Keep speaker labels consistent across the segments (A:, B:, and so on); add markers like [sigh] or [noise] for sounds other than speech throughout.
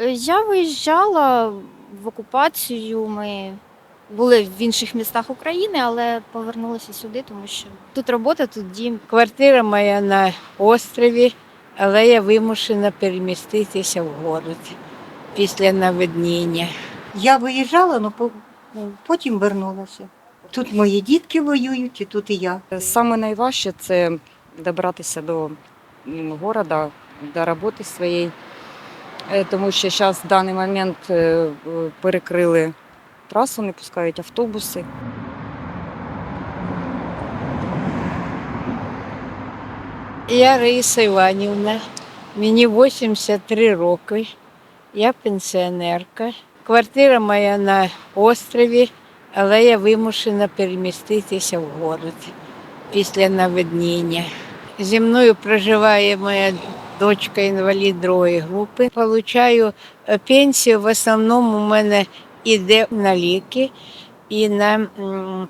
A: Е, Я виїжджала в окупацію. Ми були в інших містах України, але повернулися сюди, тому що тут робота, тут дім.
B: Квартира моя на острові, але я вимушена переміститися в город після наведніння.
C: Я виїжджала, але потім вернулася. Тут мої дітки воюють, і тут і я.
D: Саме найважче це добратися до м, города, до роботи своєї, тому що зараз в даний момент е, е, перекрили трасу, не пускають автобуси.
B: Я Раїса Іванівна, мені 83 роки, я пенсіонерка. Квартира моя на острові, але я вимушена переміститися в город після наведніння. Зі мною проживає моя дочка інвалід другої групи. Получаю е, пенсію. В основному у мене йде на ліки і на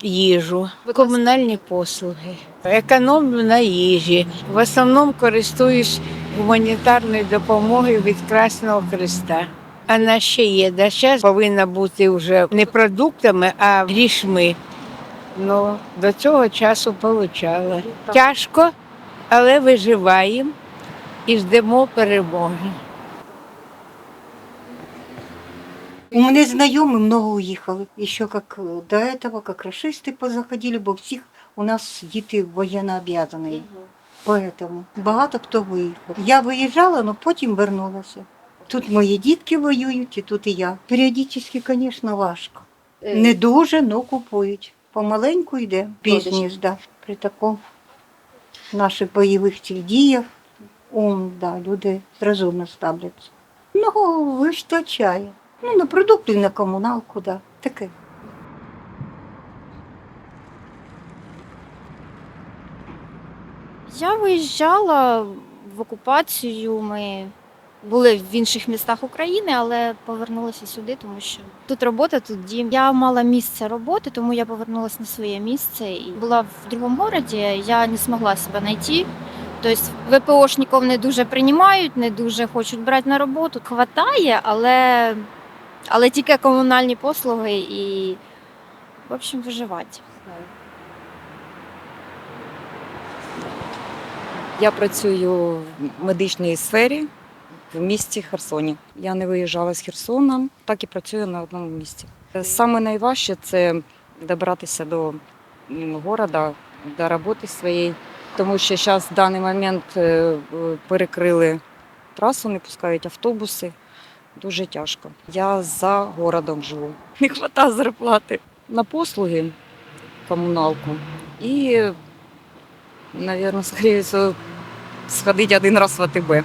B: їжу, комунальні послуги. Економлю на їжі. В основному користуюсь гуманітарною допомогою від Красного Христа. Вона ще є. Да, зараз повинна бути вже не продуктами, а грішми. Ну, до цього часу отримала. Тяжко, але виживаємо і ждемо перемоги.
C: У мене знайомі много уїхали. І ще як до этого, як расисти позаходили, бо всіх у нас діти воєннооб'язані. Поэтому багато хто виїхав. Я виїжджала, але потім вернулася. Тут мої дітки воюють, і тут і я. Періодично, звісно, важко. Не дуже, але купують. Помаленьку йде. Пізніше, да. При такому наших бойових діях ум, да, люди розумно ставляться. Ну, вистачає. Ну, на продукти, на комуналку, да. Таке.
A: Я виїжджала в окупацію. Ми були в інших містах України, але повернулися сюди, тому що тут робота, тут дім. Я мала місце роботи, тому я повернулася на своє місце і була в другому городі. Я не змогла себе знайти. Тобто ВПОшників не дуже приймають, не дуже хочуть брати на роботу. Хватає, але, але тільки комунальні послуги і, в общем, виживати.
D: Я працюю в медичній сфері в місті Херсоні. Я не виїжджала з Херсона, так і працюю на одному місці. Саме найважче це добратися до м, города, до роботи своєї, тому що зараз в даний момент е, перекрили трасу, не пускають автобуси. Дуже тяжко. Я за городом живу. [laughs] Не вистачає зарплати на послуги, комуналку і, мабуть, скоріше сходити один раз в АТБ.